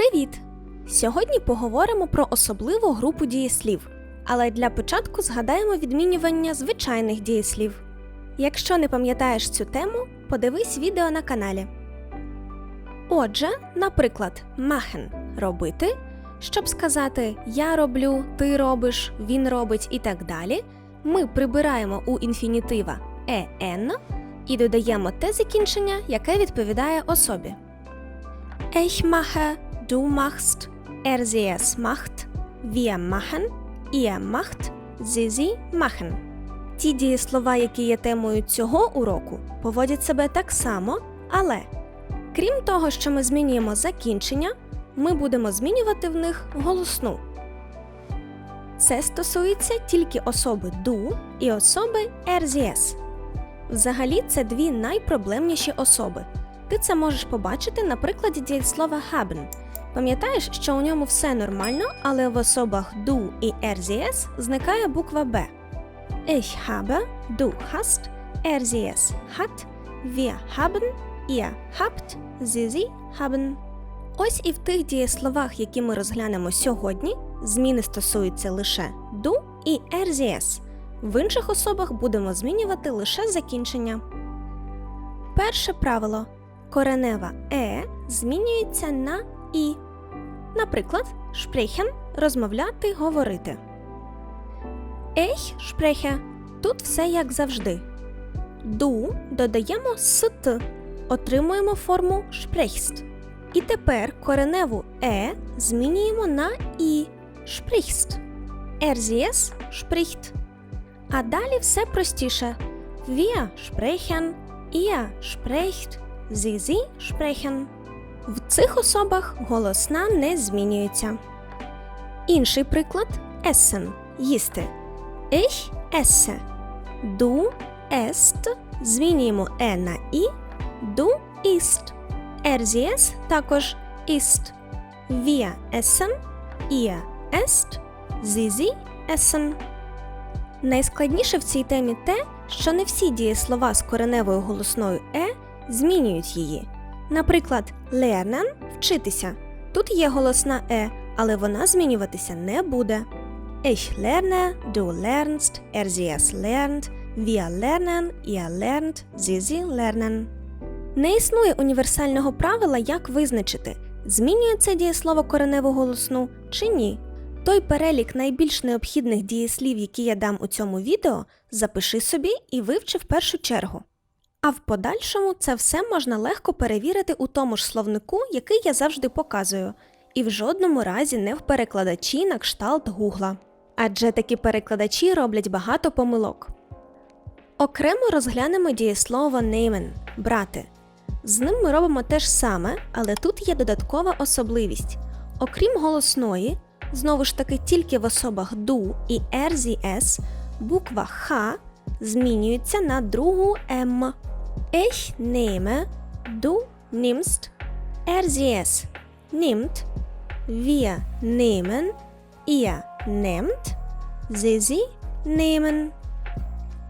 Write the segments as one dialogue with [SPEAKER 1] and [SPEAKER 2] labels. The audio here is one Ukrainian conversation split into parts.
[SPEAKER 1] Привіт! Сьогодні поговоримо про особливу групу дієслів. Але для початку згадаємо відмінювання звичайних дієслів. Якщо не пам'ятаєш цю тему, подивись відео на каналі. Отже, наприклад, machen робити, щоб сказати я роблю, ти робиш, він робить і так далі, ми прибираємо у інфінітива en і додаємо те закінчення, яке відповідає особі. Ich mache, du machst, er sie es macht, wir machen, ihr macht, sie sie machen. Ті дієслова, які є темою цього уроку, поводять себе так само, але крім того, що ми змінюємо закінчення, ми будемо змінювати в них голосну. Це стосується тільки особи do і особи RZS. Взагалі, це дві найпроблемніші особи. Ти це можеш побачити на прикладі дієслова haben. Пам'ятаєш, що у ньому все нормально, але в особах du і RZS зникає буква Б. Ich habe, du hast, RZS hat, wir haben, ihr habt, sie haben. Ось і в тих дієсловах, які ми розглянемо сьогодні, зміни стосуються лише do і RZS. В інших особах будемо змінювати лише закінчення. Перше правило. Коренева е змінюється на і. Наприклад, sprechen – розмовляти, говорити. Ich spreche – тут все як завжди. Du додаємо ст, отримуємо форму sprichst. І тепер кореневу е змінюємо на і sprichst. RZS – spricht. А далі все простіше. Wir sprechen, ihr sprecht, Sie sie sprechen. В цих особах голосна не змінюється. Інший приклад essen – їсти. Ich esse. Du esst змінюємо е на і. Du isst. RZS також ist. Wir essen. Ihr. Sie sie essen. Найскладніше в цій темі те, що не всі дієслова з кореневою голосною е змінюють її. Наприклад, lernen – вчитися. Тут є голосна е, але вона змінюватися не буде. Ich lerne, du lernst, er sie es lernt, wir lernen, ihr lernt, sie sie lernen. Не існує універсального правила, як визначити, змінює це дієслово кореневу голосну чи ні. Той перелік найбільш необхідних дієслів, які я дам у цьому відео, запиши собі і вивчи в першу чергу. А в подальшому це все можна легко перевірити у тому ж словнику, який я завжди показую, і в жодному разі не в перекладачі на кшталт Гугла. Адже такі перекладачі роблять багато помилок. Окремо розглянемо дієслово nehmen – брати. З ним ми робимо те ж саме, але тут є додаткова особливість. Окрім голосної, знову ж таки тільки в особах do і RZS буква Х змінюється на другу М. Ich nehme, du nimmst, RZS nimmt, wir nehmen, ihr nehmt, sie sie nehmen.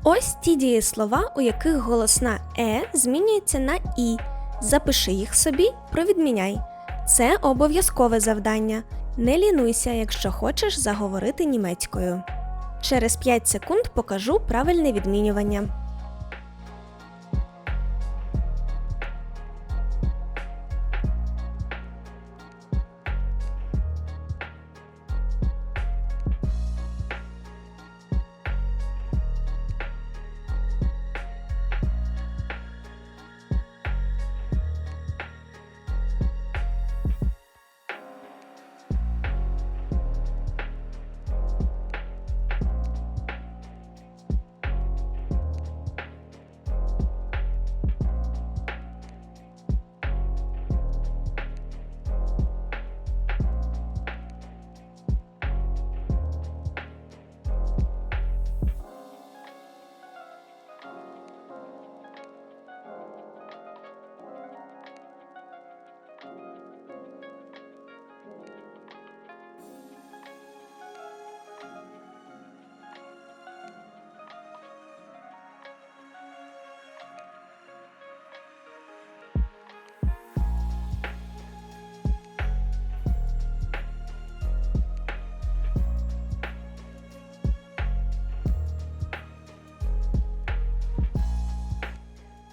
[SPEAKER 1] Ось ті дієслова, у яких голосна е змінюється на і. Запиши їх собі, провідміняй. Це обов'язкове завдання. Не лінуйся, якщо хочеш заговорити німецькою. Через 5 секунд покажу правильне відмінювання.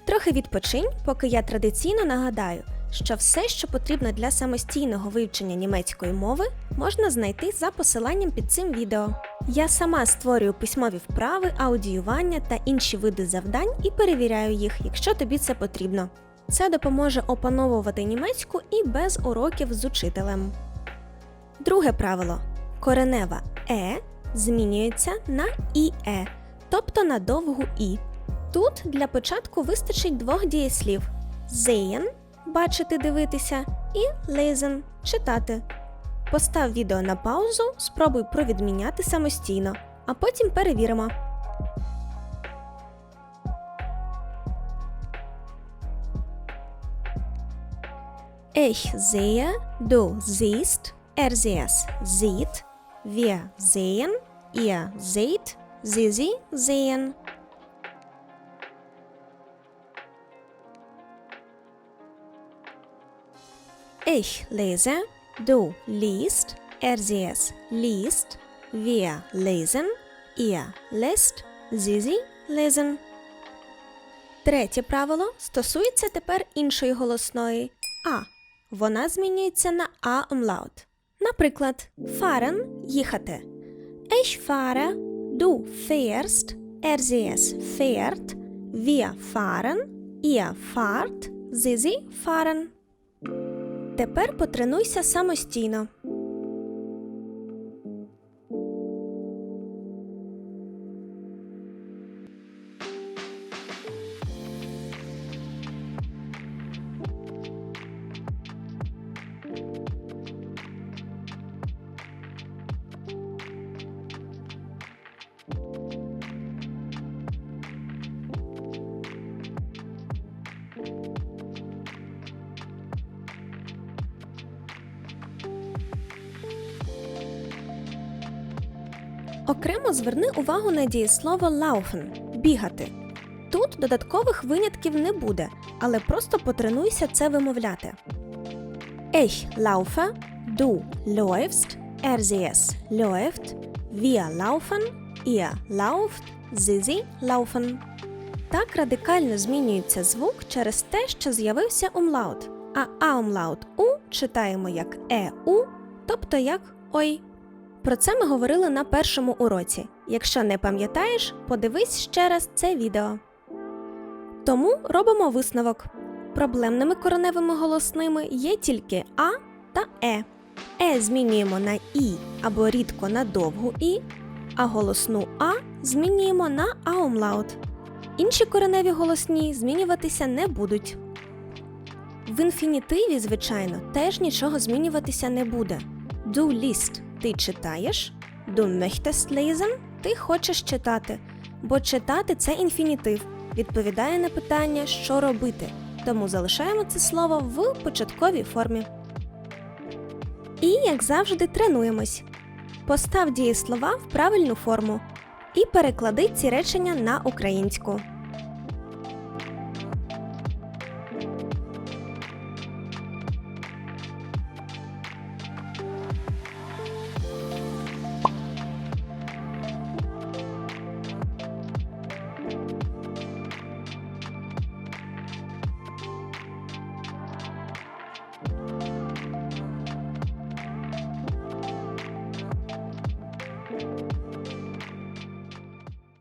[SPEAKER 1] Трохи відпочинь, поки я традиційно нагадаю, що все, що потрібно для самостійного вивчення німецької мови, можна знайти за посиланням під цим відео. Я сама створюю письмові вправи, аудіювання та інші види завдань і перевіряю їх, якщо тобі це потрібно. Це допоможе опановувати німецьку і без уроків з учителем. Друге правило: коренева е змінюється на іе, тобто на довгу і. Тут для початку вистачить двох дієслів: sehen – бачити, дивитися, і lesen – читати. Постав відео на паузу, спробуй провідміняти самостійно, а потім перевіримо. Ich sehe, du siehst, er sie es sieht, wir sehen, ihr seht, sie sie sehen. Ich lese, du liest, er sie es liest, wir lesen, ihr lest, sie lesen. Третє правило стосується тепер іншої голосної а. Вона змінюється на а умлаут. Наприклад, fahren – їхати. Ich fahre, du fährst, er sie es fährt, wir fahren, ihr fahrt, sie fahren. Тепер потренуйся самостійно. Окремо зверни увагу на дієслово laufen – бігати. Тут додаткових винятків не буде, але просто потренуйся це вимовляти. Ich laufe, du läufst, er sie es läuft, wir laufen, ihr lauft, sie sie laufen. Так радикально змінюється звук через те, що з'явився умлаут, а аумлаут у читаємо як еу, тобто як ой. Про це ми говорили на першому уроці. Якщо не пам'ятаєш, подивись ще раз це відео. Тому робимо висновок. Проблемними кореневими голосними є тільки А та Е. Е змінюємо на І або рідко на довгу І, а голосну А змінюємо на аумлаут. Інші кореневі голосні змінюватися не будуть. В інфінітиві, звичайно, теж нічого змінюватися не буде. Du liest – ти читаєш, du möchtest lesen – ти хочеш читати, бо читати це інфінітив, відповідає на питання, що робити, тому залишаємо це слово в початковій формі. І, як завжди, тренуємось. Постав дієслова в правильну форму і переклади ці речення на українську.